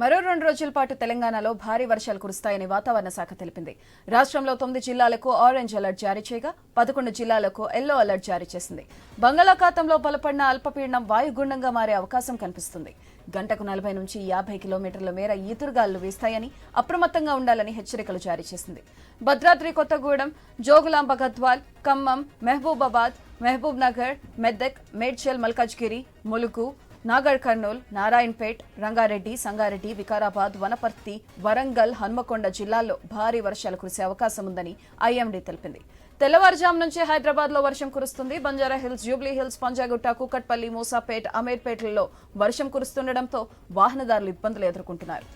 మరో రెండు రోజుల పాటు తెలంగాణలో భారీ వర్షాలు కురుస్తాయని వాతావరణ శాఖ తెలిపింది. రాష్ట్రంలో తొమ్మిది జిల్లాలకు ఆరెంజ్ అలర్ట్ జారీ చేయగా పదకొండు జిల్లాలకు ఎల్లో అలర్ట్ జారీ చేసింది. బంగాళాఖాతంలో బలపడిన అల్పపీడనం వాయుగుండంగా మారే అవకాశం కనిపిస్తుంది. గంటకు నలభై నుంచి యాభై కిలోమీటర్ల మేర ఈదురుగాలు వీస్తాయని అప్రమత్తంగా ఉండాలని హెచ్చరికలు జారీ చేసింది. భద్రాద్రి కొత్తగూడెం జోగులాంబ గద్వాల్ ఖమ్మం మహబూబాబాద్ మహబూబ్ నగర్ మెదక్ మేడ్చల్ మల్కాజ్గిరి ములుగు నాగర్ కర్నూల్ నారాయణపేట్ రంగారెడ్డి సంగారెడ్డి వికారాబాద్ వనపర్తి వరంగల్ హన్మకొండ జిల్లాల్లో భారీ వర్షాలు కురిసే అవకాశం ఉందని ఐఎండీ తెలిపింది. తెల్లవారుజాము నుంచి హైదరాబాద్లో వర్షం కురుస్తుంది. Banjara hills Jubilee hills Panjagutta Kukatpally Moosapet అమీర్పేటలలో వర్షం కురుస్తుండటంతో వాహనదారులు ఇబ్బందులు ఎదుర్కొంటున్నారు.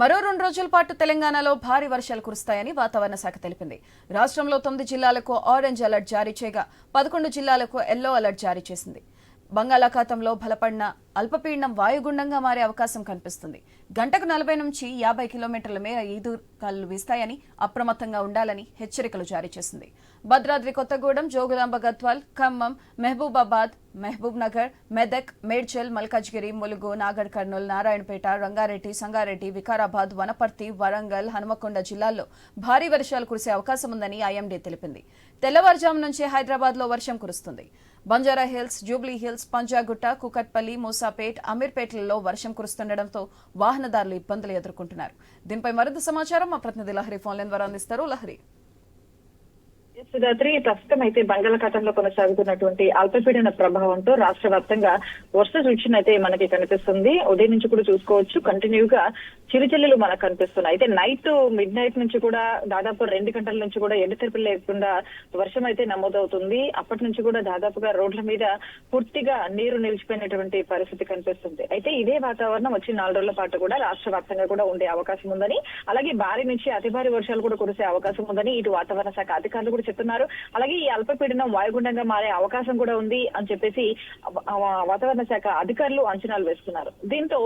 మరో రెండు రోజుల పాటు తెలంగాణలో భారీ వర్షాలు కురుస్తాయని వాతావరణ శాఖ తెలిపింది. రాష్ట్రంలో తొమ్మిది జిల్లాలకు ఆరెంజ్ అలర్ట్ జారీ చేయగా పదకొండు జిల్లాలకు ఎల్లో అలర్ట్ జారీ చేసింది. బంగాళాఖాతంలో బలపడిన అల్పపీడనం వాయుగుండంగా మారే అవకాశం కనిపిస్తుంది. గంటకు నలభై నుంచి యాభై కిలోమీటర్ల మేర ఈదురుగాలు వీస్తాయని అప్రమత్తంగా ఉండాలని హెచ్చరికలు జారీ చేసింది. భద్రాద్రి కొత్తగూడెం జోగులాంబ గద్వాల్ ఖమ్మం మహబూబాబాద్ మహబూబ్ నగర్ మెదక్ మేడ్చల్ మల్కాజ్గిరి ములుగు నాగర్ కర్నూలు నారాయణపేట రంగారెడ్డి సంగారెడ్డి వికారాబాద్ వనపర్తి వరంగల్ హనుమకొండ జిల్లాల్లో భారీ వర్షాలు కురిసే అవకాశం ఉందని ఐఎండీ తెలిపింది. తెల్లవారుజాము నుంచి హైదరాబాద్లో వర్షం కురుస్తుంది. Banjara hills Jubilee hills Panjagutta Kukatpally Moosapet అమీర్పేటలలో వర్షం కురుస్తుండటంతో వాహనదారులు ఇబ్బందులు ఎదుర్కొంటున్నారు. దీనిపై మరింత సమాచారం మా ప్రతినిధి లహరి ఫోన్లైన్ ద్వారా అందిస్తారు. లహరి. సుధాత్రి ప్రస్తుతం అయితే బంగాళాఖాతంలో కొనసాగుతున్నటువంటి అల్పపీడన ప్రభావంతో రాష్ట్ర వ్యాప్తంగా వర్ష సూచన అయితే మనకి కనిపిస్తుంది. ఉదయం నుంచి కూడా చూసుకోవచ్చు. కంటిన్యూగా చిరుచల్లులు మనకు కనిపిస్తున్నాయి. అయితే నైట్ మిడ్ నైట్ నుంచి కూడా దాదాపు రెండు గంటల నుంచి కూడా ఎడతెరిపి లేకుండా వర్షం అయితే నమోదవుతుంది. అప్పటి నుంచి కూడా దాదాపుగా రోడ్ల మీద పూర్తిగా నీరు నిలిచిపోయినటువంటి పరిస్థితి కనిపిస్తుంది. అయితే ఇదే వాతావరణం వచ్చి నాలుగు రోజుల పాటు కూడా రాష్ట్ర వ్యాప్తంగా కూడా ఉండే అవకాశం ఉందని అలాగే భారీ నుంచి అతి భారీ వర్షాలు కూడా కురిసే అవకాశం ఉందని ఇటు వాతావరణ శాఖ అధికారులు కూడా చెప్తున్నారు. అలాగే ఈ అల్పపీడనం వాయుగుండంగా మారే అవకాశం కూడా ఉంది అని చెప్పేసి వాతావరణ శాఖ అధికారులు అంచనాలు వేస్తున్నారు. దీంతో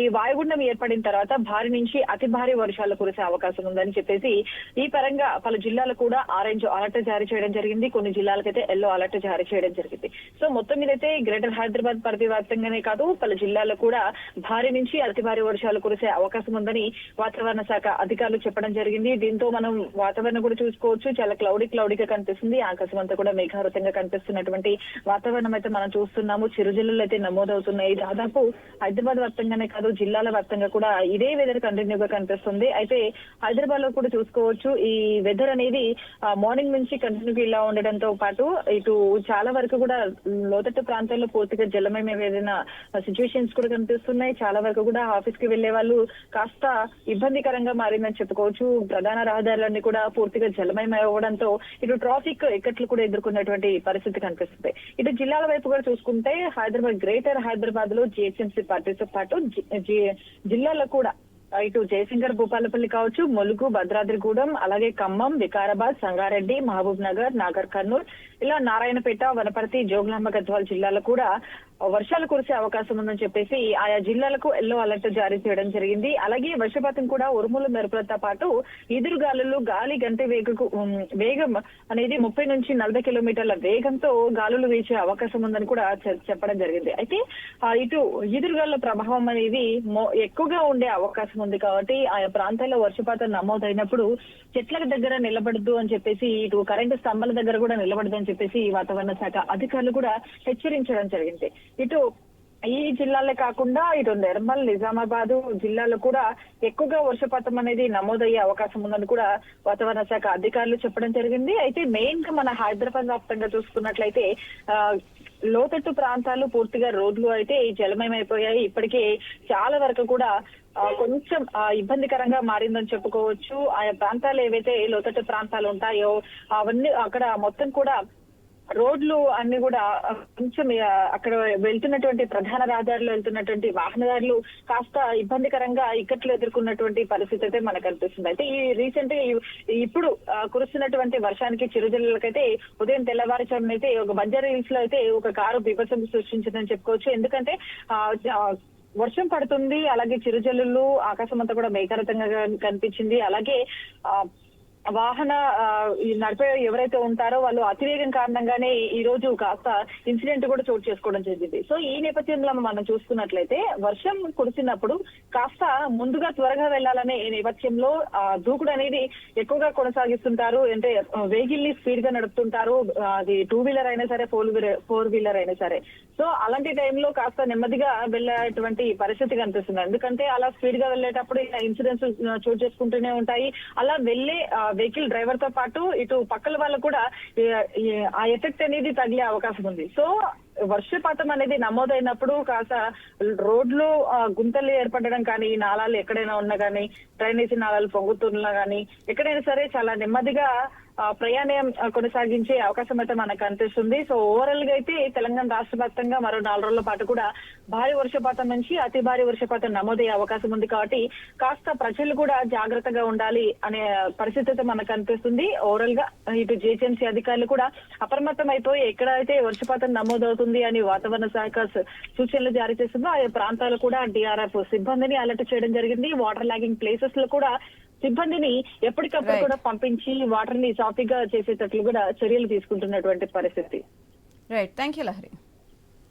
ఈ వాయుగుండం ఏర్పడిన తర్వాత భారీ నుంచి అతి భారీ వర్షాలు కురిసే అవకాశం ఉందని చెప్పేసి ఈ పరంగా పలు జిల్లాలు కూడా ఆరెంజ్ అలర్ట్ జారీ చేయడం జరిగింది. కొన్ని జిల్లాలకైతే ఎల్లో అలర్ట్ జారీ చేయడం జరిగింది. సో మొత్తం మీదైతే గ్రేటర్ హైదరాబాద్ పరిధి వ్యాప్తంగానే కాదు పలు జిల్లాల్లో కూడా భారీ నుంచి అతి భారీ వర్షాలు కురిసే అవకాశం ఉందని వాతావరణ శాఖ అధికారులు చెప్పడం జరిగింది. దీంతో మనం వాతావరణం కూడా చూసుకోవచ్చు. చాలా క్లౌడీ క్లౌడీగా కనిపిస్తుంది. ఆకాశం అంతా కూడా మేఘావృతంగా కనిపిస్తున్నటువంటి వాతావరణం అయితే మనం చూస్తున్నాము. చిరుజిల్లులు అయితే నమోదవుతున్నాయి. దాదాపు హైదరాబాద్ వ్యాప్తంగానే కాదు జిల్లాల వ్యాప్తంగా కూడా ఇదే వెదర్ కంటిన్యూ గా కనిపిస్తుంది. అయితే హైదరాబాద్లో కూడా చూసుకోవచ్చు. ఈ వెదర్ అనేది మార్నింగ్ నుంచి కంటిన్యూ ఇలా ఉండడంతో పాటు ఇటు చాలా వరకు కూడా లోతట్టు ప్రాంతాల్లో పూర్తిగా జలమయమైన సిచ్యువేషన్స్ కూడా కనిపిస్తున్నాయి. చాలా వరకు కూడా ఆఫీస్కి వెళ్ళే వాళ్ళు కాస్త ఇబ్బందికరంగా మారిందని చెప్పుకోవచ్చు. ప్రధాన రహదారులన్నీ కూడా పూర్తిగా జలమయం అవ్వడంతో ఇటు ట్రాఫిక్ ఎక్కట్లు కూడా ఎదుర్కొన్నటువంటి పరిస్థితి కనిపిస్తుంది. ఇటు జిల్లాల వైపు కూడా చూసుకుంటే హైదరాబాద్ గ్రేటర్ హైదరాబాద్లో జిహెచ్ఎంసీ పార్టీతో పాటు జిల్లాలో కూడా ఇటు జయశంకర్ భూపాలపల్లి కావచ్చు ములుగు భద్రాద్రిగూడెం అలాగే ఖమ్మం వికారాబాద్ సంగారెడ్డి మహబూబ్ నగర్ నాగర్ కర్నూల్ ఇలా నారాయణపేట వనపర్తి జోగులాంబ గద్వాల జిల్లాలో కూడా వర్షాలు కురిసే అవకాశం ఉందని చెప్పేసి ఆయా జిల్లాలకు ఎల్లో అలర్ట్ జారీ చేయడం జరిగింది. అలాగే వర్షపాతం కూడా ఉరుములు మెరుపులతో పాటు ఎదురుగాలులు గాలి గంటే వేగకు వేగం అనేది ముప్పై నుంచి నలభై కిలోమీటర్ల వేగంతో గాలులు వీచే అవకాశం ఉందని కూడా చెప్పడం జరిగింది. అయితే ఇటు ఎదురుగాలుల ప్రభావం అనేది ఎక్కువగా ఉండే అవకాశం ఉంది కాబట్టి ఆయా ప్రాంతాల్లో వర్షపాతం నమోదైనప్పుడు చెట్ల దగ్గర నిలబడద్దు అని చెప్పేసి ఇటు కరెంటు స్తంభాల దగ్గర కూడా నిలబడదు అని చెప్పేసి వాతావరణ శాఖ అధికారులు కూడా హెచ్చరించడం జరిగింది. ఇటు ఈ జిల్లాలే కాకుండా ఇటు నిర్మల్ నిజామాబాద్ జిల్లాలో కూడా ఎక్కువగా వర్షపాతం అనేది నమోదయ్యే అవకాశం ఉందని కూడా వాతావరణ శాఖ అధికారులు చెప్పడం జరిగింది. అయితే మెయిన్గా మన హైదరాబాద్ వ్యాప్తంగా చూసుకున్నట్లయితే ఆ, లోతట్టు ప్రాంతాలు పూర్తిగా రోడ్లు అయితే జలమయమైపోయాయి. ఇప్పటికే చాలా వరకు కూడా కొంచెం ఇబ్బందికరంగా మారిందని చెప్పుకోవచ్చు. ఆ ప్రాంతాలు ఏవైతే లోతట్టు ప్రాంతాలు ఉంటాయో అవన్నీ అక్కడ మొత్తం కూడా రోడ్లు అన్ని కూడా కొంచెం అక్కడ వెళ్తున్నటువంటి ప్రధాన రహదారిలో వెళ్తున్నటువంటి వాహనదారులు కాస్త ఇబ్బందికరంగా ఇక్కట్లు ఎదుర్కొన్నటువంటి పరిస్థితి అయితే మనకు కనిపిస్తుంది. అయితే ఈ రీసెంట్గా ఇప్పుడు కురుస్తున్నటువంటి వర్షానికి చిరుజల్లకైతే ఉదయం తెల్లవారుజామున అయితే ఒక బంజారా హిల్స్లో అయితే ఒక కారు బీభత్సం సృష్టించిందని చెప్పుకోవచ్చు. ఎందుకంటే ఆ, వర్షం పడుతుంది అలాగే చిరుజల్లులు ఆకాశం అంతా కూడా మేఘారతంగా కనిపించింది. అలాగే ఆ, వాహన నడిపే ఎవరైతే ఉంటారో వాళ్ళు అతివేగం కారణంగానే ఈ రోజు కాస్త ఇన్సిడెంట్ కూడా చోటు చేసుకోవడం జరిగింది. సో ఈ నేపథ్యంలో మనం చూసుకున్నట్లయితే వర్షం కురిసినప్పుడు కాస్త ముందుగా త్వరగా వెళ్ళాలనే ఈ నేపథ్యంలో ఆ, దూకుడు అనేది ఎక్కువగా కొనసాగిస్తుంటారు. అంటే వెహికల్ని స్పీడ్గా నడుపుతుంటారు అది టూ వీలర్ అయినా సరే ఫోర్ వీలర్ ఫోర్ వీలర్ అయినా సరే. సో అలాంటి టైంలో కాస్త నెమ్మదిగా వెళ్ళేటువంటి పరిస్థితి కనిపిస్తుంది. ఎందుకంటే అలా స్పీడ్గా వెళ్ళేటప్పుడు ఇలా ఇన్సిడెంట్స్ చోటు చేసుకుంటూనే ఉంటాయి. అలా వెళ్ళే వెహికల్ డ్రైవర్తో పాటు ఇటు పక్కల వాళ్ళు కూడా ఆ ఎఫెక్ట్ అనేది తగిలే అవకాశం ఉంది. సో వర్షపాతం అనేది నమోదైనప్పుడు కాస్త రోడ్లు గుంతలు ఏర్పడడం కానీ నాళాలు ఎక్కడైనా ఉన్నా కానీ డ్రైనేజీ నాళాలు పొంగుతున్నా కానీ ఎక్కడైనా సరే చాలా నెమ్మదిగా ప్రయాణం కొనసాగించే అవకాశం అయితే మనకు కనిపిస్తుంది. సో ఓవరాల్గా అయితే తెలంగాణ రాష్ట్ర వ్యాప్తంగా మరో నాలుగు రోజుల పాటు కూడా భారీ వర్షపాతం నుంచి అతి భారీ వర్షపాతం నమోదయ్యే అవకాశం ఉంది కాబట్టి కాస్త ప్రజలు కూడా జాగ్రత్తగా ఉండాలి అనే పరిస్థితి అయితే మనకు కనిపిస్తుంది. ఓవరాల్గా ఇటు జిహెచ్ఎంసీ అధికారులు కూడా అప్రమత్తం అయిపోయి ఎక్కడైతే వర్షపాతం నమోదవుతుంది అని వాతావరణ శాఖ సూచనలు జారీ చేస్తుందో ఆ ప్రాంతాలు కూడా డిఆర్ఎఫ్ సిబ్బందిని అలర్ట్ చేయడం జరిగింది. వాటర్ లాగింగ్ ప్లేసెస్లో కూడా సిబ్బందిని ఎప్పటికప్పుడు. కూడా పంపించి వాటర్ని సాఫీగా చేసేటట్లు కూడా చర్యలు తీసుకుంటున్నటువంటి పరిస్థితి. Right thank you Lahari